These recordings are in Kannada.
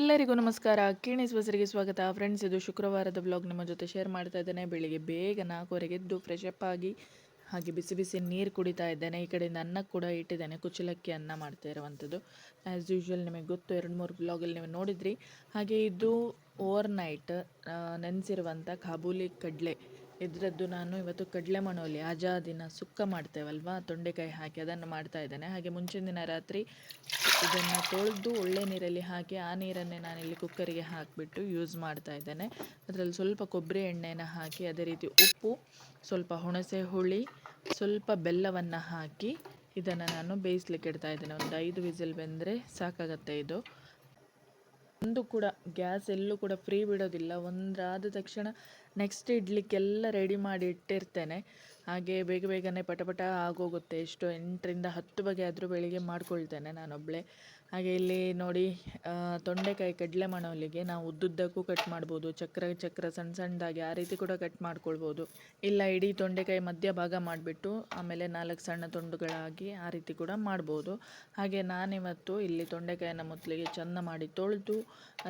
ಎಲ್ಲರಿಗೂ ನಮಸ್ಕಾರ. ಕಿಣಿಸ್ ಬಸರಿಗೆ ಸ್ವಾಗತ. ಫ್ರೆಂಡ್ಸ್ ಇದು ಶುಕ್ರವಾರದ ಬ್ಲಾಗ್ ನಿಮ್ಮ ಜೊತೆ ಶೇರ್ ಮಾಡ್ತಾ ಇದ್ದೇನೆ. ಬೆಳಿಗ್ಗೆ ಬೇಗ ನಾಲ್ಕುವರೆಗೆ ಎದ್ದು ಫ್ರೆಶ್ ಅಪ್ ಆಗಿ, ಹಾಗೆ ಬಿಸಿ ಬಿಸಿ ನೀರು ಕುಡಿತಾ ಇದ್ದೇನೆ. ಈ ಕಡೆಯಿಂದ ಅನ್ನ ಕೂಡ ಇಟ್ಟಿದ್ದೇನೆ. ಕುಚ್ಚಲಕ್ಕಿ ಅನ್ನ ಮಾಡ್ತಾ ಇರುವಂಥದ್ದು ಆ್ಯಸ್ ಯೂಶ್ವಲ್ ನಿಮಗೆ ಗೊತ್ತು, ಎರಡು ಮೂರು ಬ್ಲಾಗಲ್ಲಿ ನೀವು ನೋಡಿದ್ರಿ. ಹಾಗೆ ಇದು ಓವರ್ ನೈಟ್ ನೆನೆಸಿರುವಂಥ ಕಾಬೂಲಿ ಕಡಲೆ. ಇದರದ್ದು ನಾನು ಇವತ್ತು ಕಡಲೆ ಮಣೋಲಿ ಆಜಾದಿನ ಸುಕ್ಕ ಮಾಡ್ತೇವಲ್ವಾ? ತೊಂಡೆಕಾಯಿ ಹಾಕಿ ಅದನ್ನು ಮಾಡ್ತಾ ಇದ್ದೇನೆ. ಹಾಗೆ ಮುಂಚಿನ ದಿನ ರಾತ್ರಿ ಇದನ್ನು ತೊಳೆದು ಒಳ್ಳೆ ನೀರಲ್ಲಿ ಹಾಕಿ ಆ ನೀರನ್ನೇ ನಾನಿಲ್ಲಿ ಕುಕ್ಕರಿಗೆ ಹಾಕಿಬಿಟ್ಟು ಯೂಸ್ ಮಾಡ್ತಾ ಇದ್ದೇನೆ. ಅದರಲ್ಲಿ ಸ್ವಲ್ಪ ಕೊಬ್ಬರಿ ಎಣ್ಣೆನ ಹಾಕಿ ಅದೇ ರೀತಿ ಉಪ್ಪು, ಸ್ವಲ್ಪ ಹುಣಸೆ ಹುಳಿ, ಸ್ವಲ್ಪ ಬೆಲ್ಲವನ್ನು ಹಾಕಿ ಇದನ್ನು ನಾನು ಬೇಯಿಸ್ಲಿಕ್ಕೆ ಇಡ್ತಾ ಇದ್ದೇನೆ. ಒಂದು ಐದು ವಿಸಿಲ್ ಬೆಂದರೆ ಸಾಕಾಗತ್ತೆ ಇದು. ಒಂದು ಕೂಡ ಗ್ಯಾಸ್ ಎಲ್ಲೂ ಕೂಡ ಫ್ರೀ ಬಿಡೋದಿಲ್ಲ. ಒಂದಾದ ತಕ್ಷಣ ನೆಕ್ಸ್ಟ್ ಇಡ್ಲಿಕ್ಕೆಲ್ಲ ರೆಡಿ ಮಾಡಿ ಇಟ್ಟಿರ್ತೇನೆ. ಹಾಗೆ ಬೇಗ ಬೇಗನೆ ಪಟಪಟ ಪಟ ಆಗೋಗುತ್ತೆ. ಎಷ್ಟು ಎಂಟರಿಂದ ಹತ್ತು ಬಗೆ ಆದರೂ ಬೆಳಿಗ್ಗೆ ಮಾಡ್ಕೊಳ್ತೇನೆ ನಾನೊಬ್ಬಳೇ ಹಾಗೆ ಇಲ್ಲಿ ನೋಡಿ ತೊಂಡೆಕಾಯಿ ಕಡಲೆ ಮಣೋಲಿಗೆ ನಾವು ಉದ್ದುದ್ದಕ್ಕೂ ಕಟ್ ಮಾಡ್ಬೋದು. ಚಕ್ರ ಚಕ್ರ ಸಣ್ಣ ಸಣ್ಣದಾಗಿ ಆ ರೀತಿ ಕೂಡ ಕಟ್ ಮಾಡ್ಕೊಳ್ಬೋದು. ಇಲ್ಲ, ಇಡೀ ತೊಂಡೆಕಾಯಿ ಮಧ್ಯ ಭಾಗ ಮಾಡಿಬಿಟ್ಟು ಆಮೇಲೆ ನಾಲ್ಕು ಸಣ್ಣ ತುಂಡುಗಳಾಗಿ ಆ ರೀತಿ ಕೂಡ ಮಾಡ್ಬೋದು. ಹಾಗೆ ನಾನಿವತ್ತು ಇಲ್ಲಿ ತೊಂಡೆಕಾಯಿನ ಮೊದಲಿಗೆ ಚೆಂದ ಮಾಡಿ ತೊಳೆದು,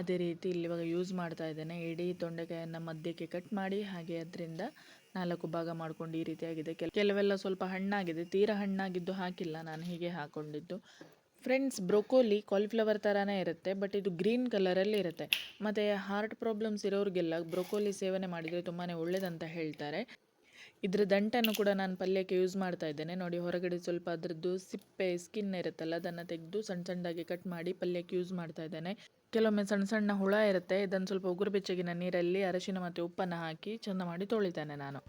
ಅದೇ ರೀತಿ ಇಲ್ಲಿ ಇವಾಗ ಯೂಸ್ ಮಾಡ್ತಾ ಇದ್ದೇನೆ. ಇಡೀ ತೊಂಡೆಕಾಯನ್ನು ಮಧ್ಯಕ್ಕೆ ಕಟ್ ಮಾಡಿ, ಹಾಗೆ ಅದರಿಂದ ನಾಲ್ಕು ಭಾಗ ಮಾಡಿಕೊಂಡು ಈ ರೀತಿಯಾಗಿದೆ. ಕೆಲವೆಲ್ಲ ಸ್ವಲ್ಪ ಹಣ್ಣಾಗಿದೆ. ತೀರಾ ಹಣ್ಣಾಗಿದ್ದು ಹಾಕಿಲ್ಲ. ನಾನು ಹೀಗೆ ಹಾಕೊಂಡಿದ್ದು. ಫ್ರೆಂಡ್ಸ್, ಬ್ರೊಕೋಲಿ ಕಾಲಿಫ್ಲವರ್ ಥರನೇ ಇರುತ್ತೆ, ಬಟ್ ಇದು ಗ್ರೀನ್ ಕಲರಲ್ಲಿ ಇರುತ್ತೆ. ಮತ್ತು ಹಾರ್ಟ್ ಪ್ರಾಬ್ಲಮ್ಸ್ ಇರೋರಿಗೆಲ್ಲ ಬ್ರೊಕೋಲಿ ಸೇವನೆ ಮಾಡಿದರೆ ತುಂಬಾ ಒಳ್ಳೆಯದಂತ ಹೇಳ್ತಾರೆ. ಇದರ ದಂಟನ್ನು ಕೂಡ ನಾನು ಪಲ್ಯಕ್ಕೆ ಯೂಸ್ ಮಾಡ್ತಾ ಇದ್ದೇನೆ. ನೋಡಿ, ಹೊರಗಡೆ ಸ್ವಲ್ಪ ಅದರದ್ದು ಸಿಪ್ಪೆ ಸ್ಕಿನ್ ಇರುತ್ತಲ್ಲ, ಅದನ್ನು ತೆಗೆದು ಸಣ್ಣ ಸಣ್ಣದಾಗಿ ಕಟ್ ಮಾಡಿ ಪಲ್ಯಕ್ಕೆ ಯೂಸ್ ಮಾಡ್ತಾ ಇದ್ದೇನೆ. ಕೆಲವೊಮ್ಮೆ ಸಣ್ಣ ಸಣ್ಣ ಹುಳ ಇರುತ್ತೆ, ಇದನ್ನು ಸ್ವಲ್ಪ ಉಗುರು ಬೆಚ್ಚಗಿನ ನೀರಲ್ಲಿ ಅರಶಿನ ಮತ್ತು ಉಪ್ಪನ್ನು ಹಾಕಿ ಚೆಂದ ಮಾಡಿ ತೊಳಿತೇನೆ ನಾನು.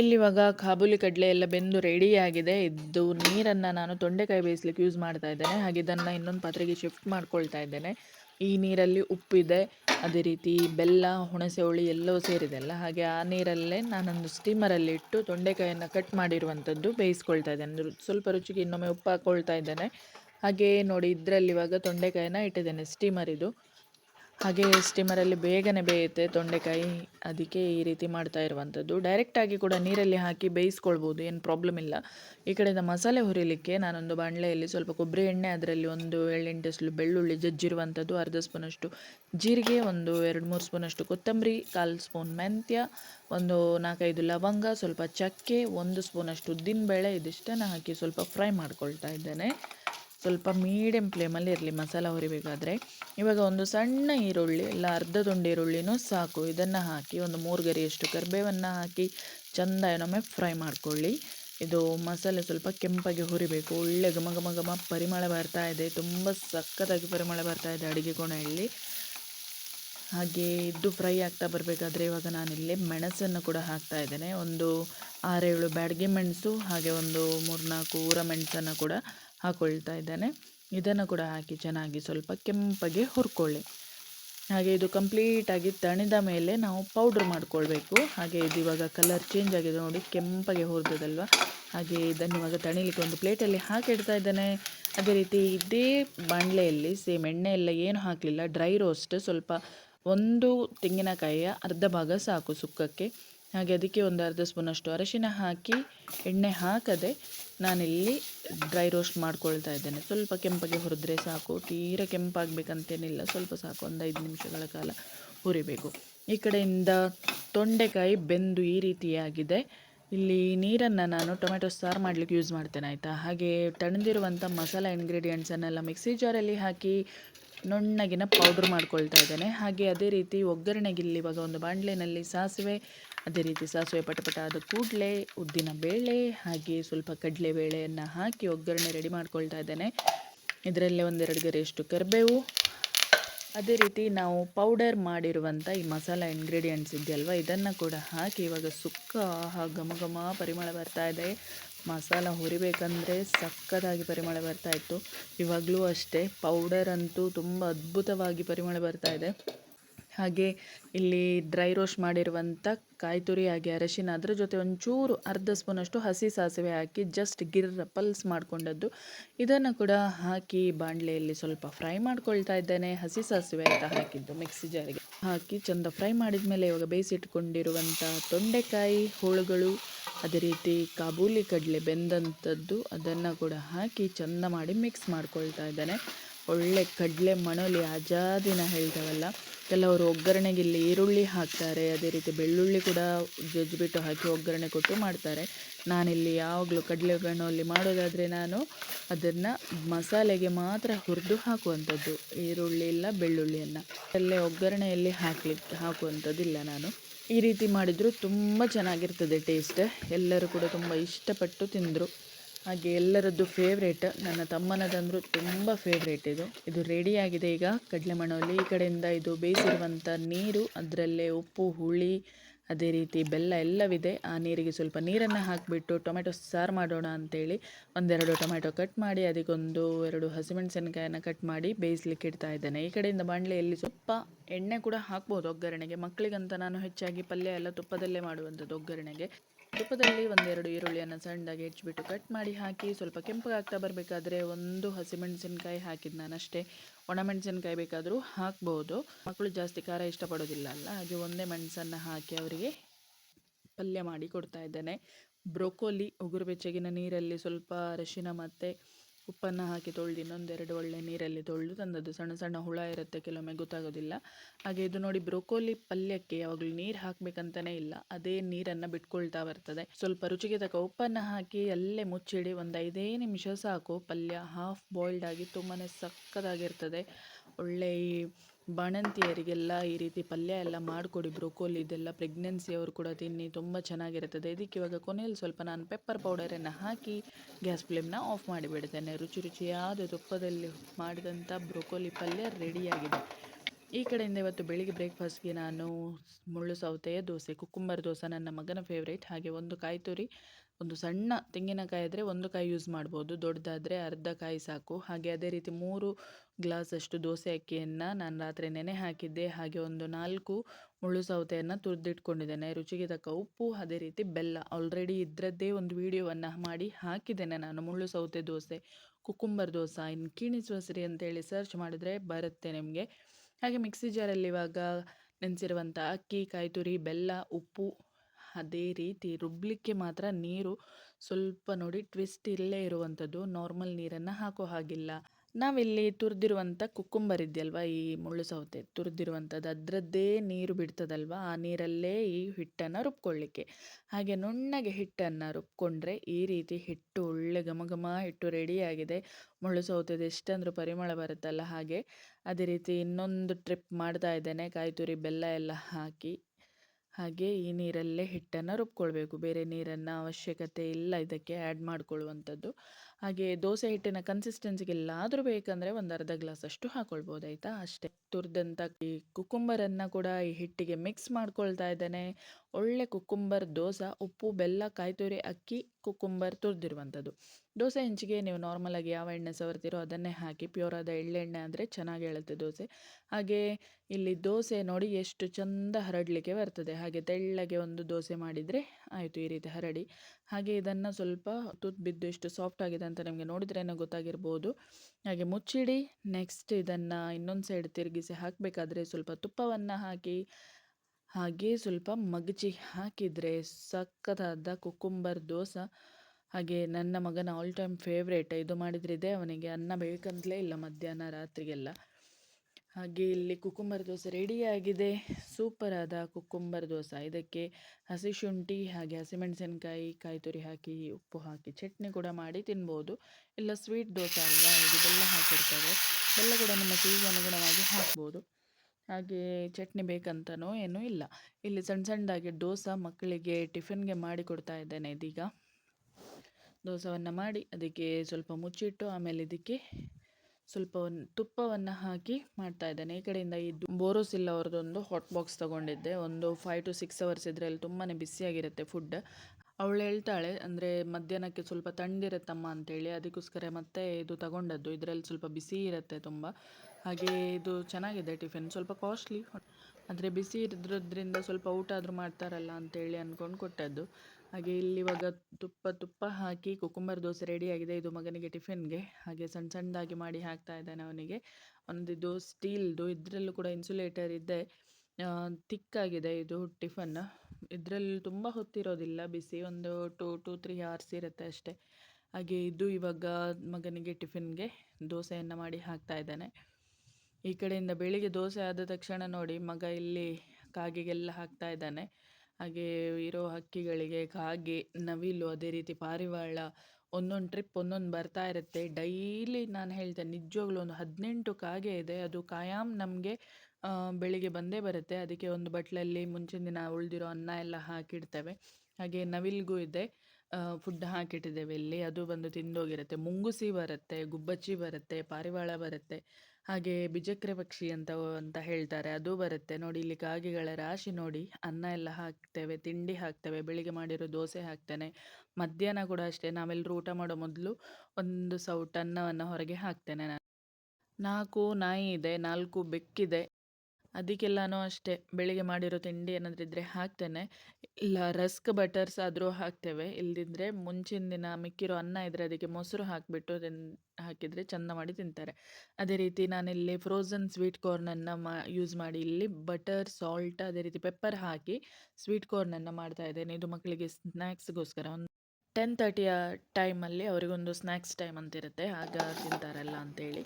ಇಲ್ಲಿವಾಗ ಕಾಬೂಲಿ ಕಡಲೆ ಎಲ್ಲ ಬೆಂದು ರೆಡಿಯಾಗಿದೆ ಇದು ನೀರನ್ನು ನಾನು ತೊಂಡೆಕಾಯಿ ಬೇಯಿಸ್ಲಿಕ್ಕೆ ಯೂಸ್ ಮಾಡ್ತಾ ಇದ್ದೇನೆ. ಹಾಗೆ ಇದನ್ನು ಇನ್ನೊಂದು ಪಾತ್ರೆಗೆ ಶಿಫ್ಟ್ ಮಾಡ್ಕೊಳ್ತಾ ಇದ್ದೇನೆ. ಈ ನೀರಲ್ಲಿ ಉಪ್ಪಿದೆ. ಅದೇ ರೀತಿ ಬೆಲ್ಲ, ಹುಣಸೆ ಹುಳಿ ಎಲ್ಲವೂ ಸೇರಿದೆ ಅಲ್ಲ? ಹಾಗೆ ಆ ನೀರಲ್ಲೇ ನಾನೊಂದು ಸ್ಟೀಮರಲ್ಲಿ ಇಟ್ಟು ತೊಂಡೆಕಾಯನ್ನು ಕಟ್ ಮಾಡಿರುವಂಥದ್ದು ಬೇಯಿಸ್ಕೊಳ್ತಾ ಇದ್ದೇನೆ. ಸ್ವಲ್ಪ ರುಚಿಗೆ ಇನ್ನೊಮ್ಮೆ ಉಪ್ಪು ಹಾಕ್ಕೊಳ್ತಾ ಇದ್ದೇನೆ. ಹಾಗೆ ನೋಡಿ ಇದರಲ್ಲಿ ಇವಾಗ ತೊಂಡೆಕಾಯಿನ ಇಟ್ಟಿದ್ದೇನೆ ಸ್ಟೀಮರ್ ಇದು. ಹಾಗೆ ಸ್ಟೀಮರಲ್ಲಿ ಬೇಗನೆ ಬೇಯುತ್ತೆ ತೊಂಡೆಕಾಯಿ. ಅದಕ್ಕೆ ಈ ರೀತಿ ಮಾಡ್ತಾ ಇರುವಂಥದ್ದು. ಡೈರೆಕ್ಟಾಗಿ ಕೂಡ ನೀರಲ್ಲಿ ಹಾಕಿ ಬೇಯಿಸ್ಕೊಳ್ಬೋದು, ಏನು ಪ್ರಾಬ್ಲಮ್ ಇಲ್ಲ. ಈ ಕಡೆಯಿಂದ ಮಸಾಲೆ ಹುರಿಲಿಕ್ಕೆ ನಾನೊಂದು ಬಾಣಲೆಯಲ್ಲಿ ಸ್ವಲ್ಪ ಕೊಬ್ಬರಿ ಎಣ್ಣೆ, ಅದರಲ್ಲಿ ಒಂದು ಎಳ್ಳೆಂಟು ಬೆಳ್ಳುಳ್ಳಿ ಜಜ್ಜಿರುವಂಥದ್ದು, ಅರ್ಧ ಸ್ಪೂನಷ್ಟು ಜೀರಿಗೆ, ಒಂದು ಎರಡು ಮೂರು ಸ್ಪೂನಷ್ಟು ಕೊತ್ತಂಬರಿ, ಕಾಲು ಸ್ಪೂನ್ ಮೆಂತ್ಯ, ಒಂದು ನಾಲ್ಕೈದು ಲವಂಗ, ಸ್ವಲ್ಪ ಚಕ್ಕೆ, ಒಂದು ಸ್ಪೂನಷ್ಟು ಉದ್ದಿನಬೇಳೆ, ಇದಿಷ್ಟನ್ನು ಹಾಕಿ ಸ್ವಲ್ಪ ಫ್ರೈ ಮಾಡ್ಕೊಳ್ತಾ ಇದ್ದೇನೆ. ಸ್ವಲ್ಪ ಮೀಡಿಯಂ ಫ್ಲೇಮಲ್ಲಿ ಇರಲಿ, ಮಸಾಲ ಹುರಿಬೇಕಾದ್ರೆ. ಇವಾಗ ಒಂದು ಸಣ್ಣ ಈರುಳ್ಳಿ ಇಲ್ಲ ಅರ್ಧ ತುಂಡು ಈರುಳ್ಳಿನೂ ಸಾಕು. ಇದನ್ನು ಹಾಕಿ ಒಂದು ಮೂರು ಗರಿಯಷ್ಟು ಕರಿಬೇವನ್ನು ಹಾಕಿ ಚೆಂದ ಏನೊಮ್ಮೆ ಫ್ರೈ ಮಾಡ್ಕೊಳ್ಳಿ. ಇದು ಮಸಾಲೆ ಸ್ವಲ್ಪ ಕೆಂಪಾಗಿ ಹುರಿಬೇಕು. ಒಳ್ಳೆ ಘಮ ಘಮ ಘಮ ಪರಿಮಳ ಬರ್ತಾ ಇದೆ. ತುಂಬ ಸಖತ್ತಾಗಿ ಪರಿಮಳ ಬರ್ತಾ ಇದೆ ಅಡುಗೆ ಕೋಣೆಯಲ್ಲಿ. ಹಾಗೆ ಇದು ಫ್ರೈ ಆಗ್ತಾ ಬರಬೇಕಾದ್ರೆ ಇವಾಗ ನಾನಿಲ್ಲಿ ಮೆಣಸನ್ನು ಕೂಡ ಹಾಕ್ತಾ ಇದ್ದೇನೆ. ಒಂದು ಆರೇಳು ಬ್ಯಾಡಗಿ ಮೆಣಸು, ಹಾಗೆ ಒಂದು ಮೂರ್ನಾಲ್ಕು ಊರ ಮೆಣಸನ್ನು ಕೂಡ ಹಾಕ್ಕೊಳ್ತಾ ಇದ್ದೇನೆ. ಇದನ್ನು ಕೂಡ ಹಾಕಿ ಚೆನ್ನಾಗಿ ಸ್ವಲ್ಪ ಕೆಂಪಗೆ ಹುರ್ಕೊಳ್ಳಿ. ಹಾಗೆ ಇದು ಕಂಪ್ಲೀಟಾಗಿ ತಣಿದ ಮೇಲೆ ನಾವು ಪೌಡ್ರ್ ಮಾಡ್ಕೊಳ್ಬೇಕು. ಹಾಗೆ ಇದು ಇವಾಗ ಕಲರ್ ಚೇಂಜ್ ಆಗಿದೆ ನೋಡಿ, ಕೆಂಪಗೆ ಹುರಿದದಲ್ವ? ಹಾಗೆ ಇದನ್ನು ಇವಾಗ ತಣಿಲಿಕ್ಕೆ ಒಂದು ಪ್ಲೇಟಲ್ಲಿ ಹಾಕಿಡ್ತಾ ಇದ್ದಾನೆ. ಅದೇ ರೀತಿ ಇದೇ ಬಾಣಲೆಯಲ್ಲಿ ಸೇಮ್ ಎಣ್ಣೆ ಎಲ್ಲ ಏನು ಹಾಕಲಿಲ್ಲ ಡ್ರೈ ರೋಸ್ಟ್ ಸ್ವಲ್ಪ ಒಂದು ತೆಂಗಿನಕಾಯಿಯ ಅರ್ಧ ಭಾಗ ಸಾಕು ಸುಕ್ಕಕ್ಕೆ. ಹಾಗೆ ಅದಕ್ಕೆ ಒಂದು ಅರ್ಧ ಸ್ಪೂನಷ್ಟು ಅರಶಿನ ಹಾಕಿ, ಎಣ್ಣೆ ಹಾಕದೆ ನಾನಿಲ್ಲಿ ಡ್ರೈ ರೋಸ್ಟ್ ಮಾಡ್ಕೊಳ್ತಾ ಇದ್ದೇನೆ. ಸ್ವಲ್ಪ ಕೆಂಪಗೆ ಹುರಿದ್ರೆ ಸಾಕು. ತೀರ ಕೆಂಪಾಗಬೇಕಂತೇನಿಲ್ಲ. ಸ್ವಲ್ಪ ಸಾಕು. ಒಂದು ಐದು ನಿಮಿಷಗಳ ಕಾಲ ಹುರಿಬೇಕು. ಈ ಕಡೆಯಿಂದ ತೊಂಡೆಕಾಯಿ ಬೆಂದು ಈ ರೀತಿಯಾಗಿದೆ. ಇಲ್ಲಿ ನೀರನ್ನು ನಾನು ಟೊಮೆಟೊ ಸಾರು ಮಾಡಲಿಕ್ಕೆ ಯೂಸ್ ಮಾಡ್ತೇನೆ, ಆಯಿತಾ? ಹಾಗೆ ತಣ್ಣದಿರುವಂಥ ಮಸಾಲ ಇಂಗ್ರೀಡಿಯೆಂಟ್ಸನ್ನೆಲ್ಲ ಮಿಕ್ಸಿ ಜಾರಲ್ಲಿ ಹಾಕಿ ನುಣ್ಣಗಿನ ಪೌಡ್ರ್ ಮಾಡ್ಕೊಳ್ತಾ ಇದ್ದೇನೆ. ಹಾಗೆ ಅದೇ ರೀತಿ ಒಗ್ಗರಣೆಗೆ ಇಲ್ಲಿ ಇವಾಗ ಒಂದು ಬಾಣಲೆಯಲ್ಲಿ ಸಾಸಿವೆ, ಅದೇ ರೀತಿ ಸಾಸಿವೆ ಪಟಪಟ ಆದ ಕೂಡಲೇ ಉದ್ದಿನ ಬೇಳೆ, ಹಾಗೆ ಸ್ವಲ್ಪ ಕಡಲೆ ಬೇಳೆಯನ್ನು ಹಾಕಿ ಒಗ್ಗರಣೆ ರೆಡಿ ಮಾಡ್ಕೊಳ್ತಾ ಇದ್ದೇನೆ. ಇದರಲ್ಲೇ ಒಂದೆರಡು ಗರಿಯಷ್ಟು ಕರಿಬೇವು. ಅದೇ ರೀತಿ ನಾವು ಪೌಡರ್ ಮಾಡಿರುವಂಥ ಈ ಮಸಾಲ ಇಂಗ್ರೀಡಿಯೆಂಟ್ಸ್ ಇದೆಯಲ್ವ? ಇದನ್ನು ಕೂಡ ಹಾಕಿ ಇವಾಗ ಸುಕ್ಕ ಘಮ ಘಮ ಪರಿಮಳ ಬರ್ತಾ ಇದೆ. ಮಸಾಲ ಹುರಿಬೇಕಂದರೆ ಸಕ್ಕತ್ತಾಗಿ ಪರಿಮಳ ಬರ್ತಾ ಇತ್ತು. ಇವಾಗಲೂ ಅಷ್ಟೇ. ಪೌಡರ್ ಅಂತೂ ತುಂಬ ಅದ್ಭುತವಾಗಿ ಪರಿಮಳ ಬರ್ತಾ ಇದೆ. ಹಾಗೆ ಇಲ್ಲಿ ಡ್ರೈ ರೋಸ್ಟ್ ಮಾಡಿರುವಂಥ ಕಾಯಿ ತುರಿ ಹಾಗೆ ಅರಶಿನ, ಅದರ ಜೊತೆ ಒಂಚೂರು ಅರ್ಧ ಸ್ಪೂನಷ್ಟು ಹಸಿ ಸಾಸಿವೆ ಹಾಕಿ ಜಸ್ಟ್ ಗಿರ್ ಪಲ್ಸ್ ಮಾಡಿಕೊಂಡದ್ದು. ಇದನ್ನು ಕೂಡ ಹಾಕಿ ಬಾಣಲೆಯಲ್ಲಿ ಸ್ವಲ್ಪ ಫ್ರೈ ಮಾಡ್ಕೊಳ್ತಾ ಇದ್ದೇನೆ. ಹಸಿ ಸಾಸಿವೆ ಅಂತ ಹಾಕಿದ್ದು ಮಿಕ್ಸಿ ಜಾರಿಗೆ. ಹಾಕಿ ಚಂದ ಫ್ರೈ ಮಾಡಿದ ಮೇಲೆ ಇವಾಗ ಬೇಯಿಸಿಟ್ಕೊಂಡಿರುವಂಥ ತೊಂಡೆಕಾಯಿ ಹೋಳುಗಳು, ಅದೇ ರೀತಿ ಕಾಬೂಲಿ ಕಡಲೆ ಬೆಂದಂಥದ್ದು ಅದನ್ನು ಕೂಡ ಹಾಕಿ ಚಂದ ಮಾಡಿ ಮಿಕ್ಸ್ ಮಾಡ್ಕೊಳ್ತಾ ಇದ್ದಾನೆ. ಒಳ್ಳೆ ಕಡಲೆ ಮಣಲಿ ಅಜಾದಿನ ಹೇಳ್ತಾವಲ್ಲ, ಕೆಲವರು ಒಗ್ಗರಣೆಗೆ ಇಲ್ಲಿ ಈರುಳ್ಳಿ ಹಾಕ್ತಾರೆ, ಅದೇ ರೀತಿ ಬೆಳ್ಳುಳ್ಳಿ ಕೂಡ ಜಜ್ಜಿಬಿಟ್ಟು ಹಾಕಿ ಒಗ್ಗರಣೆ ಕೊಟ್ಟು ಮಾಡ್ತಾರೆ. ನಾನಿಲ್ಲಿ ಯಾವಾಗಲೂ ಕಡಲೆ ಮಣೋಲಿ ಮಾಡೋದಾದರೆ ನಾನು ಅದನ್ನು ಮಸಾಲೆಗೆ ಮಾತ್ರ ಹುರಿದು ಹಾಕುವಂಥದ್ದು, ಈರುಳ್ಳಿ ಇಲ್ಲ ಬೆಳ್ಳುಳ್ಳಿಯನ್ನು ಅಲ್ಲೇ ಒಗ್ಗರಣೆಯಲ್ಲಿ ಹಾಕಲಿಕ್ಕೆ ಹಾಕುವಂಥದ್ದಿಲ್ಲ ನಾನು. ಈ ರೀತಿ ಮಾಡಿದರೂ ತುಂಬ ಚೆನ್ನಾಗಿರ್ತದೆ ಟೇಸ್ಟ್ ಎಲ್ಲರೂ ಕೂಡ ತುಂಬ ಇಷ್ಟಪಟ್ಟು ತಿಂದರು. ಹಾಗೆ ಎಲ್ಲರದ್ದು ಫೇವ್ರೇಟ್ ನನ್ನ ತಮ್ಮನದಂದರೂ ತುಂಬ ಫೇವ್ರೇಟ್ ಇದು. ಇದು ರೆಡಿಯಾಗಿದೆ ಈಗ ಕಡಲೆ ಮಣ್ಣಲ್ಲಿ ಈ ಕಡೆಯಿಂದ ಇದು ಬೇಯಿಸಿರುವಂಥ ನೀರು, ಅದರಲ್ಲೇ ಉಪ್ಪು, ಹುಳಿ ಅದೇ ರೀತಿ ಬೆಲ್ಲ ಎಲ್ಲವಿದೆ. ಆ ನೀರಿಗೆ ಸ್ವಲ್ಪ ನೀರನ್ನು ಹಾಕಿಬಿಟ್ಟು ಟೊಮೆಟೊ ಸಾರು ಮಾಡೋಣ ಅಂತೇಳಿ ಒಂದೆರಡು ಟೊಮೆಟೊ ಕಟ್ ಮಾಡಿ, ಅದಕ್ಕೊಂದು ಎರಡು ಹಸಿಮೆಣಸಿನಕಾಯನ್ನು ಕಟ್ ಮಾಡಿ ಬೇಯಿಸ್ಲಿಕ್ಕೆ ಇಡ್ತಾ ಇದ್ದೇನೆ. ಈ ಕಡೆಯಿಂದ ಬಾಣಲೆಯಲ್ಲಿ ಸ್ವಲ್ಪ ಎಣ್ಣೆ ಕೂಡ ಹಾಕ್ಬೋದು ಒಗ್ಗರಣೆಗೆ. ಮಕ್ಕಳಿಗಂತ ನಾನು ಹೆಚ್ಚಾಗಿ ಪಲ್ಯ ಎಲ್ಲ ತುಪ್ಪದಲ್ಲೇ ಮಾಡುವಂಥದ್ದು ಒಗ್ಗರಣೆಗೆ. ತುಪ್ಪದಲ್ಲಿ ಒಂದೆರಡು ಈರುಳ್ಳಿಯನ್ನು ಸಣ್ಣದಾಗಿ ಹೆಚ್ಚಿಬಿಟ್ಟು ಕಟ್ ಮಾಡಿ ಹಾಕಿ ಸ್ವಲ್ಪ ಕೆಂಪಗಾಗ್ತಾ ಬರಬೇಕಾದ್ರೆ ಒಂದು ಹಸಿಮೆಣಸಿನ್ಕಾಯಿ ಹಾಕಿದ್ದು ನಾನಷ್ಟೇ. ಒಣಮೆಣಸಿನ್ಕಾಯಿ ಬೇಕಾದರೂ ಹಾಕ್ಬೋದು. ಮಕ್ಕಳು ಜಾಸ್ತಿ ಖಾರ ಇಷ್ಟಪಡೋದಿಲ್ಲ ಅಲ್ಲ? ಹಾಗೆ ಒಂದೇ ಮೆಣಸನ್ನು ಹಾಕಿ ಅವರಿಗೆ ಪಲ್ಯ ಮಾಡಿ ಕೊಡ್ತಾ ಇದ್ದೇನೆ. ಬ್ರೊಕೊಲಿ, ಉಗುರು ಬೆಚ್ಚಗಿನ ನೀರಲ್ಲಿ ಸ್ವಲ್ಪ ಅರಶಿನ ಮತ್ತು ಉಪ್ಪನ್ನು ಹಾಕಿ ತೊಳೆದು ಇನ್ನೊಂದೆರಡು ಒಳ್ಳೆ ನೀರಲ್ಲಿ ತೊಳೆದು ತಂದದ್ದು. ಸಣ್ಣ ಸಣ್ಣ ಹುಳ ಇರುತ್ತೆ, ಕೆಲವೊಮ್ಮೆ ಗೊತ್ತಾಗೋದಿಲ್ಲ. ಹಾಗೆ ಇದು ನೋಡಿ ಬ್ರೊಕೊಲಿ ಪಲ್ಯಕ್ಕೆ ಯಾವಾಗಲೂ ನೀರು ಹಾಕಬೇಕಂತಲೇ ಇಲ್ಲ. ಅದೇ ನೀರನ್ನು ಬಿಟ್ಕೊಳ್ತಾ ಬರ್ತದೆ. ಸ್ವಲ್ಪ ರುಚಿಗೆ ತಕ್ಕ ಉಪ್ಪನ್ನು ಹಾಕಿ ಅಲ್ಲೇ ಮುಚ್ಚಿಡಿ. ಒಂದು ಐದೇ ನಿಮಿಷ ಸಾಕು. ಪಲ್ಯ ಹಾಫ್ ಬಾಯ್ಲ್ಡ್ ಆಗಿ ತುಂಬಾ ಸಕ್ಕತ್ತಾಗಿರ್ತದೆ. ಒಳ್ಳೆ ಬಾಣಂತಿಯರಿಗೆಲ್ಲ ಈ ರೀತಿ ಪಲ್ಯ ಎಲ್ಲ ಮಾಡಿಕೊಡಿ, ಬ್ರೊಕೋಲಿ ಇದೆಲ್ಲ ಪ್ರೆಗ್ನೆನ್ಸಿಯವರು ಕೂಡ ತಿನ್ನಿ, ತುಂಬ ಚೆನ್ನಾಗಿರುತ್ತದೆ. ಇದಕ್ಕೆ ಇವಾಗ ಕೊನೆಯಲ್ಲಿ ಸ್ವಲ್ಪ ನಾನು ಪೆಪ್ಪರ್ ಪೌಡರನ್ನು ಹಾಕಿ ಗ್ಯಾಸ್ ಫ್ಲೇಮ್ನ ಆಫ್ ಮಾಡಿಬಿಡ್ತೇನೆ. ರುಚಿ ರುಚಿಯಾದ ತುಪ್ಪದಲ್ಲಿ ಮಾಡಿದಂಥ ಬ್ರೊಕೋಲಿ ಪಲ್ಯ ರೆಡಿಯಾಗಿದೆ ಈ ಕಡೆಯಿಂದ ಇವತ್ತು ಬೆಳಿಗ್ಗೆ ಬ್ರೇಕ್ಫಾಸ್ಟ್ಗೆ ನಾನು ಮುಳ್ಳು ಸೌತೆಯ ದೋಸೆ, ಕುಕ್ಕುಂಬರ್ ದೋಸೆ ನನ್ನ ಮಗನ ಫೇವ್ರೇಟ್ ಹಾಗೆ ಒಂದು ಕಾಯಿ ತುರಿ ಒಂದು ಸಣ್ಣ ತೆಂಗಿನಕಾಯಿ ಆದರೆ ಒಂದು ಕಾಯಿ ಯೂಸ್ ಮಾಡ್ಬೋದು, ದೊಡ್ಡದಾದರೆ ಅರ್ಧ ಕಾಯಿ ಸಾಕು. ಹಾಗೆ ಅದೇ ರೀತಿ ಮೂರು ಗ್ಲಾಸಷ್ಟು ದೋಸೆ ಅಕ್ಕಿಯನ್ನು ನಾನು ರಾತ್ರಿ ನೆನೆ ಹಾಕಿದ್ದೆ. ಹಾಗೆ ಒಂದು ನಾಲ್ಕು ಮುಳ್ಳು ಸೌತೆಯನ್ನು ತುರಿದಿಟ್ಕೊಂಡಿದ್ದೇನೆ. ರುಚಿಗೆ ತಕ್ಕ ಉಪ್ಪು, ಅದೇ ರೀತಿ ಬೆಲ್ಲ. ಆಲ್ರೆಡಿ ಇದರದ್ದೇ ಒಂದು ವಿಡಿಯೋವನ್ನು ಮಾಡಿ ಹಾಕಿದ್ದೇನೆ ನಾನು. ಮುಳ್ಳು ಸೌತೆ ದೋಸೆ, ಕುಕುಂಬರ್ ದೋಸೆ ಇನ್ನು ಕಿಣಿಸುವಸರಿ ಅಂತೇಳಿ ಸರ್ಚ್ ಮಾಡಿದರೆ ಬರುತ್ತೆ ನಿಮಗೆ. ಹಾಗೆ ಮಿಕ್ಸಿ ಜಾರಲ್ಲಿ ಇವಾಗ ನೆನೆಸಿರುವಂಥ ಅಕ್ಕಿ ಕಾಯಿ ತುರಿ ಬೆಲ್ಲ, ಉಪ್ಪು ಅದೇ ರೀತಿ ರುಬ್ಬಲಿಕ್ಕೆ ಮಾತ್ರ ನೀರು ಸ್ವಲ್ಪ ನೋಡಿ ಟ್ವಿಸ್ಟ್ ಇಲ್ಲೇ ಇರುವಂಥದ್ದು ನಾರ್ಮಲ್ ನೀರನ್ನು ಹಾಕೋ ಹಾಗಿಲ್ಲ. ನಾವಿಲ್ಲಿ ತುರಿದಿರುವಂಥ ಕುಕ್ಕುಂಬರ್ ಇದೆಯಲ್ವ ಈ ಮುಳ್ಳು ಸೌತೆ? ತುರಿದಿರುವಂಥದ್ದು ಅದರದ್ದೇ ನೀರು ಬಿಡ್ತದಲ್ವ? ಆ ನೀರಲ್ಲೇ ಈ ಹಿಟ್ಟನ್ನು ರುಬ್ಕೊಳ್ಳಿಕ್ಕೆ. ಹಾಗೆ ನುಣ್ಣಗೆ ಹಿಟ್ಟನ್ನು ರುಬ್ಕೊಂಡ್ರೆ ಈ ರೀತಿ ಹಿಟ್ಟು ಒಳ್ಳೆ ಘಮ ಘಮ ಹಿಟ್ಟು ರೆಡಿಯಾಗಿದೆ ಮುಳ್ಳು ಸೌತೆದು ಎಷ್ಟಂದ್ರೂ ಪರಿಮಳ ಬರುತ್ತಲ್ಲ ಹಾಗೆ. ಅದೇ ರೀತಿ ಇನ್ನೊಂದು ಟ್ರಿಪ್ ಮಾಡ್ತಾ ಇದ್ದೇನೆ. ಕಾಯಿ ತುರಿ ಬೆಲ್ಲ ಎಲ್ಲ ಹಾಕಿ. ಹಾಗೆ ಈ ನೀರಲ್ಲೇ ಹಿಟ್ಟನ್ನು ರುಬ್ಕೊಳ್ಬೇಕು. ಬೇರೆ ನೀರನ್ನು ಅವಶ್ಯಕತೆ ಇಲ್ಲ ಇದಕ್ಕೆ ಆ್ಯಡ್ ಮಾಡ್ಕೊಳ್ಳುವಂಥದ್ದು. ಹಾಗೆ ದೋಸೆ ಹಿಟ್ಟಿನ ಕನ್ಸಿಸ್ಟೆನ್ಸಿಗೆ ಎಲ್ಲಾದರೂ ಬೇಕಂದರೆ ಒಂದು ಅರ್ಧ ಗ್ಲಾಸ್ ಅಷ್ಟು ಹಾಕ್ಕೊಳ್ಬೋದು ಆಯಿತಾ? ಅಷ್ಟೇ. ತುರಿದಂಥ ಈ ಕುಕುಂಬರನ್ನು ಕೂಡ ಈ ಹಿಟ್ಟಿಗೆ ಮಿಕ್ಸ್ ಮಾಡ್ಕೊಳ್ತಾ ಇದ್ದಾನೆ. ಒಳ್ಳೆ ಕುಕುಂಬರ್ ದೋಸೆ, ಉಪ್ಪು, ಬೆಲ್ಲ ಕಾಯಿ ತುರಿ ಅಕ್ಕಿ ಕುಕ್ಕುಂಬರ್ ತುರಿದಿರುವಂಥದ್ದು. ದೋಸೆ ಹೆಂಚಿಗೆ ನೀವು ನಾರ್ಮಲಾಗಿ ಯಾವ ಎಣ್ಣೆ ಸವರ್ತಿರೋ ಅದನ್ನೇ ಹಾಕಿ ಪ್ಯೂರ್ ಆದ ಎಳ್ಳೆಣ್ಣೆ ಅಂದರೆ ಚೆನ್ನಾಗಿ ಹೇಳುತ್ತೆ ದೋಸೆ. ಹಾಗೆ ಇಲ್ಲಿ ದೋಸೆ ನೋಡಿ ಎಷ್ಟು ಚಂದ ಹರಡಲಿಕ್ಕೆ ಬರ್ತದೆ. ಹಾಗೆ ತೆಳ್ಳಗೆ ಒಂದು ದೋಸೆ ಮಾಡಿದರೆ ಆಯಿತು ಈ ರೀತಿ ಹರಡಿ. ಹಾಗೆ ಇದನ್ನು ಸ್ವಲ್ಪ ತುತ್ತು ಬಿದ್ದು ಎಷ್ಟು ಸಾಫ್ಟ್ ಆಗಿದೆ ಅಂತ ನಿಮಗೆ ನೋಡಿದ್ರೇನೋ ಗೊತ್ತಾಗಿರ್ಬೋದು. ಹಾಗೆ ಮುಚ್ಚಿಡಿ. ನೆಕ್ಸ್ಟ್ ಇದನ್ನು ಇನ್ನೊಂದು ಸೈಡ್ ತಿರುಗಿಸಿ ಹಾಕಬೇಕಾದ್ರೆ ಸ್ವಲ್ಪ ತುಪ್ಪವನ್ನು ಹಾಕಿ ಹಾಗೆ ಸ್ವಲ್ಪ ಮಗಚಿ ಹಾಕಿದರೆ ಸಕ್ಕತ್ತಾದ ಕುಕುಂಬರ್ ದೋಸೆ. ಹಾಗೆ ನನ್ನ ಮಗನ ಆಲ್ ಟೈಮ್ ಫೇವ್ರೇಟ್ ಇದು ಮಾಡಿದರೆ ಇದೆ ಅವನಿಗೆ ಅನ್ನ ಬೇಕಂತಲೇ ಇಲ್ಲ ಮಧ್ಯಾಹ್ನ ರಾತ್ರಿಗೆಲ್ಲ. ಹಾಗೆ ಇಲ್ಲಿ ಕುಕ್ಕುಂಬರ್ ದೋಸೆ ರೆಡಿಯಾಗಿದೆ ಸೂಪರಾದ ಕುಕುಂಬರ್ ದೋಸೆ. ಇದಕ್ಕೆ ಹಸಿ ಶುಂಠಿ, ಹಾಗೆ ಹಸಿಮೆಣಸಿನಕಾಯಿ ಕಾಯಿ ತುರಿ ಹಾಕಿ, ಉಪ್ಪು ಹಾಕಿ, ಚಟ್ನಿ ಕೂಡ ಮಾಡಿ ತಿನ್ಬೋದು. ಇಲ್ಲ ಸ್ವೀಟ್ ದೋಸೆ ಅಲ್ವಾ? ಇದು ಬೆಲ್ಲ ಹಾಕಿರ್ತಾರೆ ಬೆಲ್ಲ ಕೂಡ ನಮ್ಮ ಸಿಹಿಗೆ ಅನುಗುಣವಾಗಿ ಹಾಕ್ಬೋದು. ಹಾಗೆ ಚಟ್ನಿ ಬೇಕಂತನೋ ಏನೂ ಇಲ್ಲ. ಇಲ್ಲಿ ಸಣ್ಣ ಸಣ್ಣದಾಗಿ ದೋಸೆ ಮಕ್ಕಳಿಗೆ ಟಿಫಿನ್ಗೆ ಮಾಡಿ ಕೊಡ್ತಾ ಇದ್ದೇನೆ ಇದೀಗ. ದೋಸವನ್ನು ಮಾಡಿ ಅದಕ್ಕೆ ಸ್ವಲ್ಪ ಮುಚ್ಚಿಟ್ಟು ಆಮೇಲೆ ಇದಕ್ಕೆ ಸ್ವಲ್ಪ ತುಪ್ಪವನ್ನು ಹಾಕಿ ಮಾಡ್ತಾ ಇದ್ದೇನೆ. ಈ ಕಡೆಯಿಂದ ಇದು ಬೋರೋಸಿಲ್ಲ ಅವ್ರದ್ದೊಂದು ಹಾಟ್ ಬಾಕ್ಸ್ ತೊಗೊಂಡಿದ್ದೆ. ಒಂದು ಫೈವ್ ಟು ಸಿಕ್ಸ್ ಅವರ್ಸ್ ಇದರಲ್ಲಿ ತುಂಬಾ ಬಿಸಿಯಾಗಿರುತ್ತೆ ಫುಡ್ ಅವಳು ಹೇಳ್ತಾಳೆ, ಅಂದರೆ ಮಧ್ಯಾಹ್ನಕ್ಕೆ ಸ್ವಲ್ಪ ತಣ್ಣಗಿರುತ್ತಮ್ಮ ಅಂತೇಳಿ, ಅದಕ್ಕೋಸ್ಕರ ಮತ್ತೆ ಇದು ತಗೊಂಡದ್ದು. ಇದರಲ್ಲಿ ಸ್ವಲ್ಪ ಬಿಸಿ ಇರುತ್ತೆ ತುಂಬ. ಹಾಗೆ ಇದು ಚೆನ್ನಾಗಿದೆ ಟಿಫಿನ್, ಸ್ವಲ್ಪ ಕಾಸ್ಟ್ಲಿ ಆದರೆ ಬಿಸಿ ಇರೋದ್ರಿಂದ ಸ್ವಲ್ಪ ಊಟ ಆದರೂ ಮಾಡ್ತಾರಲ್ಲ ಅಂತೇಳಿ ಅಂದ್ಕೊಂಡು ಕೊಟ್ಟದ್ದು. ಹಾಗೆ ಇಲ್ಲಿ ಇವಾಗ ತುಪ್ಪ ತುಪ್ಪ ಹಾಕಿ ಕುಕುಂಬರ್ ದೋಸೆ ರೆಡಿಯಾಗಿದೆ ಇದು ಮಗನಿಗೆ ಟಿಫಿನ್ಗೆ. ಹಾಗೆ ಸಣ್ಣ ಸಣ್ಣದಾಗಿ ಮಾಡಿ ಹಾಕ್ತಾ ಇದ್ದಾನೆ ಅವನಿಗೆ. ಇದು ಸ್ಟೀಲ್ದು ಇದರಲ್ಲೂ ಕೂಡ ಇನ್ಸುಲೇಟರ್ ಇದೆ. ತಿಕ್ಕಾಗಿದೆ ಇದು ಟಿಫನ್. ಇದರಲ್ಲಿ ತುಂಬ ಹೊತ್ತಿರೋದಿಲ್ಲ, ಬಿಸಿ ಒಂದು ಟೂ, ಟು, ತ್ರೀ ಅವರ್ಸ್ ಇರುತ್ತೆ ಅಷ್ಟೇ. ಹಾಗೆ ಇದು ಇವಾಗ ಮಗನಿಗೆ ಟಿಫಿನ್ಗೆ ದೋಸೆಯನ್ನು ಮಾಡಿ ಹಾಕ್ತಾ ಇದ್ದಾನೆ. ಈ ಕಡೆಯಿಂದ ಬೆಳಿಗ್ಗೆ ದೋಸೆ ಆದ ತಕ್ಷಣ ನೋಡಿ ಮಗ ಇಲ್ಲಿ ಕಾಗೆಗೆಲ್ಲ ಹಾಕ್ತಾ ಇದ್ದಾನೆ. ಹಾಗೆ ಇರೋ ಹಕ್ಕಿಗಳಿಗೆ ಕಾಗೆ, ನವಿಲು, ಅದೇ ರೀತಿ ಪಾರಿವಾಳ, ಒಂದೊಂದು ಟ್ರಿಪ್ ಒಂದೊಂದು ಬರ್ತಾ ಇರುತ್ತೆ. ಡೈಲಿ ನಾನು ಹೇಳ್ತೇನೆ, ನಿಜವಾಗ್ಲೂ ಒಂದು ಹದಿನೆಂಟು ಕಾಗೆ ಇದೆ. ಅದು ಕಾಯಂ ನಮಗೆ ಬೆಳಿಗ್ಗೆ ಬಂದೇ ಬರುತ್ತೆ. ಅದಕ್ಕೆ ಒಂದು ಬಟ್ಟಲಲ್ಲಿ ಮುಂಚಿನ ದಿನ ಉಳಿದಿರೋ ಅನ್ನ ಎಲ್ಲ ಹಾಕಿಡ್ತೇವೆ. ಹಾಗೆ ನವಿಲಿಗೂ ಇದೆ. ಫುಡ್ ಹಾಕಿಟ್ಟಿದ್ದೇವೆ ಇಲ್ಲಿ. ಅದು ಬಂದು ತಿಂದೋಗಿರುತ್ತೆ. ಮುಂಗುಸಿ ಬರುತ್ತೆ, ಗುಬ್ಬಚ್ಚಿ ಬರುತ್ತೆ, ಪಾರಿವಾಳ ಬರುತ್ತೆ. ಹಾಗೆ ಬಿಜಕ್ರೆ ಪಕ್ಷಿ ಅಂತ ಅಂತ ಹೇಳ್ತಾರೆ. ಅದು ಬರುತ್ತೆ. ನೋಡಿ, ಇಲ್ಲಿ ಕಾಗೆಗಳ ರಾಶಿ ನೋಡಿ. ಅನ್ನ ಎಲ್ಲ ಹಾಕ್ತೇವೆ, ತಿಂಡಿ ಹಾಕ್ತೇವೆ, ಬೆಳಿಗ್ಗೆ ಮಾಡಿರೋ ದೋಸೆ ಹಾಕ್ತೇನೆ. ಮಧ್ಯಾಹ್ನ ಕೂಡ ಅಷ್ಟೇ. ನಾವೆಲ್ಲರೂ ಊಟ ಮಾಡೋ ಮೊದಲು ಒಂದು ಸೌಟ್ ಅನ್ನವನ್ನು ಹೊರಗೆ ಹಾಕ್ತೇನೆ ನಾನು. ನಾಲ್ಕು ನಾಯಿ ಇದೆ, ನಾಲ್ಕು ಬೆಕ್ಕಿದೆ. ಅದಕ್ಕೆಲ್ಲನೂ ಅಷ್ಟೇ ಬೆಳಿಗ್ಗೆ ಮಾಡಿರೋ ತಿಂಡಿ ಏನಾದರೂ ಇದ್ದರೆ ಹಾಕ್ತೇನೆ. ಇಲ್ಲ, ರಸ್ಕ್ ಬಟರ್ಸ್ ಆದರೂ ಹಾಕ್ತೇವೆ. ಇಲ್ಲದಿದ್ದರೆ ಮುಂಚಿನ ದಿನ ಮಿಕ್ಕಿರೋ ಅನ್ನ ಇದ್ದರೆ ಅದಕ್ಕೆ ಮೊಸರು ಹಾಕಿಬಿಟ್ಟು ತಿನ್, ಹಾಕಿದರೆ ಚೆಂದ ಮಾಡಿ ತಿಂತಾರೆ. ಅದೇ ರೀತಿ ನಾನಿಲ್ಲಿ ಫ್ರೋಝನ್ ಸ್ವೀಟ್ ಕಾರ್ನನ್ನು ಮಾ ಯೂಸ್ ಮಾಡಿ ಇಲ್ಲಿ ಬಟರ್ ಸಾಲ್ಟ್ ಅದೇ ರೀತಿ ಪೆಪ್ಪರ್ ಹಾಕಿ ಸ್ವೀಟ್ ಕಾರ್ನನ್ನು ಮಾಡ್ತಾ ಇದ್ದೇನೆ. ಇದು ಮಕ್ಕಳಿಗೆ ಸ್ನ್ಯಾಕ್ಸ್ಗೋಸ್ಕರ ಒಂದು ಟೆನ್ ತರ್ಟಿಯ ಟೈಮಲ್ಲಿ ಅವರಿಗೊಂದು ಸ್ನ್ಯಾಕ್ಸ್ ಟೈಮ್ ಅಂತಿರುತ್ತೆ. ಆಗ ತಿಂತಾರಲ್ಲ ಅಂತೇಳಿ.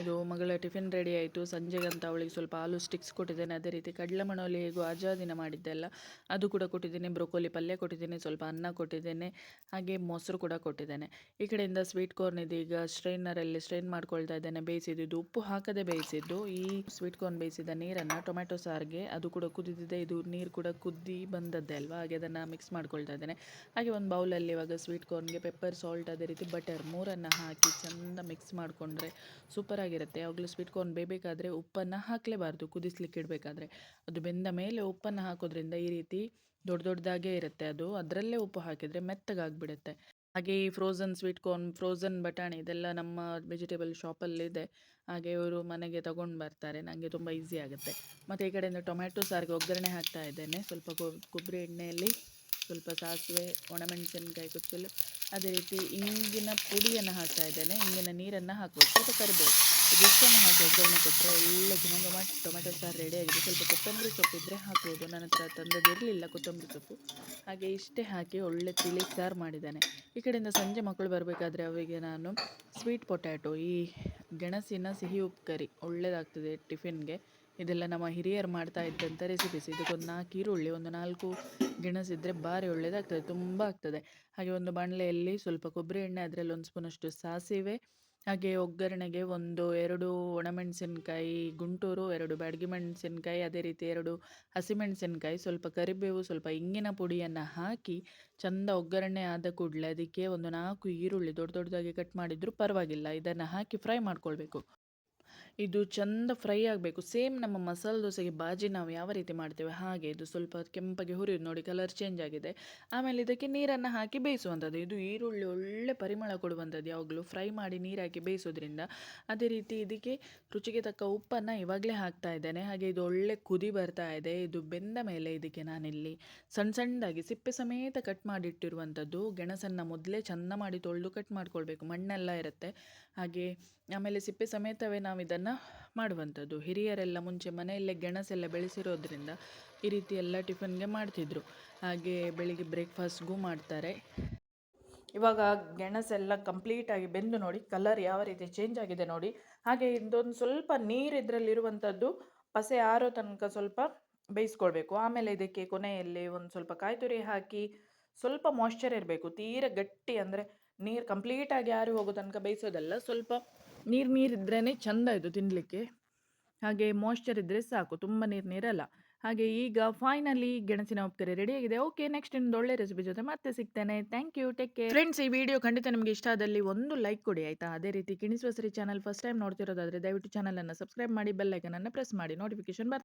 ಇದು ಮಗಳ ಟಿಫಿನ್ ರೆಡಿ ಆಯಿತು. ಸಂಜೆಗಂತ ಅವಳಿಗೆ ಸ್ವಲ್ಪ ಆಲೂ ಸ್ಟಿಕ್ಸ್ ಕೊಟ್ಟಿದ್ದೇನೆ. ಅದೇ ರೀತಿ ಕಡಲೆ ಮಣೋಲಿ ಹೇಗೂ ಆಜಾದಿನ ಮಾಡಿದ್ದೆಲ್ಲ ಅದು ಕೂಡ ಕೊಟ್ಟಿದ್ದೇನೆ. ಬ್ರೊಕೋಲಿ ಪಲ್ಯ ಕೊಟ್ಟಿದ್ದೇನೆ. ಸ್ವಲ್ಪ ಅನ್ನ ಕೊಟ್ಟಿದ್ದೇನೆ. ಹಾಗೆ ಮೊಸರು ಕೂಡ ಕೊಟ್ಟಿದ್ದೇನೆ. ಈ ಕಡೆಯಿಂದ ಸ್ವೀಟ್ ಕಾರ್ನ್ ಇದೀಗ ಸ್ಟ್ರೈನರಲ್ಲಿ ಸ್ಟ್ರೈನ್ ಮಾಡ್ಕೊಳ್ತಾ ಇದ್ದೇನೆ. ಬೇಯಿಸಿದ್ದು ಉಪ್ಪು ಹಾಕದೆ ಬೇಯಿಸಿದ್ದು, ಈ ಸ್ವೀಟ್ ಕಾರ್ನ್ ಬೇಯಿಸಿದ ನೀರನ್ನು ಟೊಮೆಟೊ ಸಾರಿಗೆ ಅದು ಕೂಡ ಕುದಿದಿದೆ. ಇದು ನೀರು ಕೂಡ ಕುದ್ದಿ ಬಂದದ್ದೇ ಅಲ್ವಾ? ಹಾಗೆ ಅದನ್ನು ಮಿಕ್ಸ್ ಮಾಡ್ಕೊಳ್ತಾ ಇದ್ದೇನೆ. ಹಾಗೆ ಒಂದು ಬೌಲಲ್ಲಿ ಇವಾಗ ಸ್ವೀಟ್ ಕಾರ್ನ್ಗೆ ಪೆಪ್ಪರ್ ಸಾಲ್ಟ್ ಅದೇ ರೀತಿ ಬಟರ್ ಮೂರನ್ನು ಹಾಕಿ ಚೆಂದ ಮಿಕ್ಸ್ ಮಾಡಿಕೊಂಡ್ರೆ ಸೂಪರ್ ಆಗಿರುತ್ತೆ ಯಾವಾಗಲೂ ಸ್ವೀಟ್ ಕಾರ್ನ್ ಬೇಯಬೇಕಾದ್ರೆ ಉಪ್ಪನ್ನು ಹಾಕಲೇಬಾರ್ದು, ಕುದಿಸ್ಲಿಕ್ಕೆ ಇಡಬೇಕಾದ್ರೆ. ಅದು ಬೆಂದ ಮೇಲೆ ಉಪ್ಪನ್ನು ಹಾಕೋದ್ರಿಂದ ಈ ರೀತಿ ದೊಡ್ಡ ದೊಡ್ಡದಾಗೇ ಇರುತ್ತೆ ಅದು. ಅದರಲ್ಲೇ ಉಪ್ಪು ಹಾಕಿದರೆ ಮೆತ್ತಗಾಗಿಬಿಡುತ್ತೆ. ಹಾಗೆ ಈ ಫ್ರೋಝನ್ ಸ್ವೀಟ್ ಕಾರ್ನ್ ಫ್ರೋಝನ್ ಬಟಾಣಿ ಇದೆಲ್ಲ ನಮ್ಮ ವೆಜಿಟೇಬಲ್ ಶಾಪಲ್ಲಿದೆ ಹಾಗೆ ಇವರು ಮನೆಗೆ ತಗೊಂಡು ಬರ್ತಾರೆ ನನಗೆ ತುಂಬ ಈಸಿ ಆಗುತ್ತೆ. ಮತ್ತು ಈ ಕಡೆಯಿಂದ ಟೊಮ್ಯಾಟೊ ಸಾರಿಗೆ ಒಗ್ಗರಣೆ ಹಾಕ್ತಾ ಇದ್ದೇನೆ. ಸ್ವಲ್ಪ ಕೊಬ್ಬರಿ ಎಣ್ಣೆಯಲ್ಲಿ ಸ್ವಲ್ಪ ಸಾಸಿವೆ, ಒಣಮೆಣಸಿನಕಾಯಿ ಕುಚ್ಚಲು, ಅದೇ ರೀತಿ ಇಂಗಿನ ಪುಡಿಯನ್ನು ಹಾಕ್ತಾ ಇದ್ದೇನೆ. ಇಂಗಿನ ನೀರನ್ನು ಹಾಕಬೇಕು ಸ್ವಲ್ಪ ಕರಿಬೇವು. ಇದಿಷ್ಟನ್ನು ಹಾಕಿ ಒಗ್ಗರಣೆ ಕೊಟ್ಟರೆ ಒಳ್ಳೆ ಘಮ ಟೊಮೆಟೊ ಸಾರು ರೆಡಿಯಾಗಿದೆ ಸ್ವಲ್ಪ ಕೊತ್ತಂಬರಿ ಸೊಪ್ಪು ಇದ್ದರೆ ಹಾಕ್ಬೋದು. ನನ್ನ ಹತ್ರ ತಂದದಿರಲಿಲ್ಲ ಕೊತ್ತಂಬರಿ ಸೊಪ್ಪು. ಹಾಗೆ ಇಷ್ಟೇ ಹಾಕಿ ಒಳ್ಳೆ ತಿಳಿ ಸಾರು ಮಾಡಿದ್ದಾನೆ. ಈ ಕಡೆಯಿಂದ ಸಂಜೆ ಮಕ್ಕಳು ಬರಬೇಕಾದ್ರೆ ಅವರಿಗೆ ನಾನು ಸ್ವೀಟ್ ಪೊಟ್ಯಾಟೊ ಈ ಗೆಣಸಿನ ಸಿಹಿ ಉಪ್ಪು ಕರಿ. ಒಳ್ಳೆಯದಾಗ್ತದೆ ಟಿಫಿನ್ಗೆ. ಇದೆಲ್ಲ ನಮ್ಮ ಹಿರಿಯರು ಮಾಡ್ತಾ ಇದ್ದಂಥ ರೆಸಿಪೀಸ್ ಇದಕ್ಕೊಂದು ನಾಲ್ಕು ಈರುಳ್ಳಿ, ಒಂದು ನಾಲ್ಕು ಗೆಣಸಿದ್ರೆ ಭಾರಿ ಒಳ್ಳೆಯದಾಗ್ತದೆ ತುಂಬ ಆಗ್ತದೆ. ಹಾಗೆ ಒಂದು ಬಾಣಲೆಯಲ್ಲಿ ಸ್ವಲ್ಪ ಕೊಬ್ಬರಿ ಎಣ್ಣೆ, ಅದರಲ್ಲಿ ಒಂದು ಸ್ಪೂನಷ್ಟು ಸಾಸಿವೆ ಹಾಗೆ ಒಗ್ಗರಣೆಗೆ ಒಂದು, ಎರಡು ಒಣಮೆಣಸಿನ್ಕಾಯಿ, ಗುಂಟೂರು, ಎರಡು ಬ್ಯಾಡಗಿ ಮೆಣಸಿನ್ಕಾಯಿ, ಅದೇ ರೀತಿ ಎರಡು ಹಸಿಮೆಣಸಿನ್ಕಾಯಿ ಸ್ವಲ್ಪ ಕರಿಬೇವು, ಸ್ವಲ್ಪ ಇಂಗಿನ ಪುಡಿಯನ್ನು ಹಾಕಿ ಚಂದ ಒಗ್ಗರಣೆ ಆದ ಕೂಡಲೇ ಅದಕ್ಕೆ ಒಂದು ನಾಲ್ಕು ಈರುಳ್ಳಿ ದೊಡ್ಡ ದೊಡ್ಡದಾಗಿ ಕಟ್ ಮಾಡಿದರೂ ಪರವಾಗಿಲ್ಲ. ಇದನ್ನು ಹಾಕಿ ಫ್ರೈ ಮಾಡ್ಕೊಳ್ಬೇಕು. ಇದು ಚಂದ ಫ್ರೈ ಆಗಬೇಕು. ಸೇಮ್ ನಮ್ಮ ಮಸಾಲೆ ದೋಸೆಗೆ ಬಾಜಿ ನಾವು ಯಾವ ರೀತಿ ಮಾಡ್ತೇವೆ? ಹಾಗೆ ಇದು ಸ್ವಲ್ಪ ಕೆಂಪಗೆ ಹುರಿಯೋದು ನೋಡಿ ಕಲರ್ ಚೇಂಜ್ ಆಗಿದೆ. ಆಮೇಲೆ ಇದಕ್ಕೆ ನೀರನ್ನು ಹಾಕಿ ಬೇಯಿಸುವಂಥದ್ದು. ಇದು ಈರುಳ್ಳಿ ಒಳ್ಳೆ ಪರಿಮಳ ಕೊಡುವಂಥದ್ದು ಯಾವಾಗಲೂ. ಫ್ರೈ ಮಾಡಿ ನೀರು ಬೇಯಿಸೋದ್ರಿಂದ ಅದೇ ರೀತಿ ಇದಕ್ಕೆ ರುಚಿಗೆ ತಕ್ಕ ಉಪ್ಪನ್ನು ಇವಾಗಲೇ ಹಾಕ್ತಾ ಇದ್ದೇನೆ. ಹಾಗೆ ಇದು ಒಳ್ಳೆ ಕುದಿ ಬರ್ತಾ ಇದೆ. ಇದು ಬೆಂದ ಮೇಲೆ ಇದಕ್ಕೆ ನಾನಿಲ್ಲಿ ಸಣ್ಣ ಸಣ್ಣದಾಗಿ ಸಿಪ್ಪೆ ಸಮೇತ ಕಟ್ ಮಾಡಿಟ್ಟಿರುವಂಥದ್ದು. ಗೆಣಸನ್ನು ಮೊದಲೇ ಚೆಂದ ಮಾಡಿ ತೊಳೆದು ಕಟ್ ಮಾಡ್ಕೊಳ್ಬೇಕು. ಮಣ್ಣೆಲ್ಲ ಇರುತ್ತೆ. ಹಾಗೆ ಆಮೇಲೆ ಸಿಪ್ಪೆ ಸಮೇತವೇ ನಾವು ಇದನ್ನು ಮಾಡುವಂಥದ್ದು. ಹಿರಿಯರೆಲ್ಲ ಮುಂಚೆ ಮನೆಯಲ್ಲೇ ಗೆಣಸೆಲ್ಲ ಬೆಳೆಸಿರೋದ್ರಿಂದ ಈ ರೀತಿ ಎಲ್ಲ ಟಿಫನ್ಗೆ ಮಾಡ್ತಿದ್ರು. ಹಾಗೆ ಬೆಳಿಗ್ಗೆ ಬ್ರೇಕ್ಫಾಸ್ಟ್ಗೂ ಮಾಡ್ತಾರೆ. ಇವಾಗ ಗೆಣಸೆಲ್ಲ ಕಂಪ್ಲೀಟಾಗಿ ಬೆಂದು ನೋಡಿ, ಕಲರ್ ಯಾವ ರೀತಿ ಚೇಂಜ್ ಆಗಿದೆ ನೋಡಿ. ಹಾಗೆ ಇದೊಂದು ಸ್ವಲ್ಪ ನೀರು ಇದರಲ್ಲಿರುವಂಥದ್ದು ಪಸೆ ಆರೋ ತನಕ ಸ್ವಲ್ಪ ಬೇಯಿಸ್ಕೊಳ್ಬೇಕು. ಆಮೇಲೆ ಇದಕ್ಕೆ ಕೊನೆಯಲ್ಲಿ ಒಂದು ಸ್ವಲ್ಪ ಕಾಯಿ ತುರಿ ಹಾಕಿ ಸ್ವಲ್ಪ ಮಾಯ್ಶ್ಚರ್ ಇರಬೇಕು. ತೀರ ಗಟ್ಟಿ ಅಂದರೆ ನೀರು ಕಂಪ್ಲೀಟಾಗಿ ಆರಿ ಹೋಗೋ ತನಕ ಬೇಯಿಸೋದಲ್ಲ, ಸ್ವಲ್ಪ ನೀರು ನೀರು ಇದ್ರೇ ಚೆಂದ ಇದು ತಿನ್ನಲಿಕ್ಕೆ ಹಾಗೆ ಮಾಯ್ಶ್ಚರ್ ಇದ್ದರೆ ಸಾಕು, ತುಂಬ ನೀರು ನೀರಲ್ಲ. ಹಾಗೆ ಈಗ ಫೈನಲಿ ಗೆಣಸಿನ ಉಪ್ಕರಿ ರೆಡಿ ಆಗಿದೆ. ಓಕೆ ನೆಕ್ಸ್ಟ್ ಇನ್ನೊಂದು ಒಳ್ಳೆ ರೆಸಿಪಿ ಜೊತೆ ಮತ್ತೆ ಸಿಗ್ತೇನೆ. Thank you take care friends ಈ ವಿಡಿಯೋ ಖಂಡಿತ ನಿಮಗೆ ಇಷ್ಟ ಆದಲ್ಲಿ ಒಂದು ಲೈಕ್ ಕೊಡಿ, ಆಯಿತಾ? ಅದೇ ರೀತಿ ಕಿಣಿಸುವ ಸರಿ ಚಾನಲ್ ಫಸ್ಟ್ ಟೈಮ್ ನೋಡ್ತಿರೋದಾದರೆ ದಯವಿಟ್ಟು ಚಾನಲನ್ನು ಸಬ್ಸ್ಕ್ರೈಬ್ ಮಾಡಿ ಬೆಲ್ಲೈಕನನ್ನು ಪ್ರೆಸ್ ಮಾಡಿ ನೋಟಿಫಿಕೇಶನ್ ಬರ್ತದೆ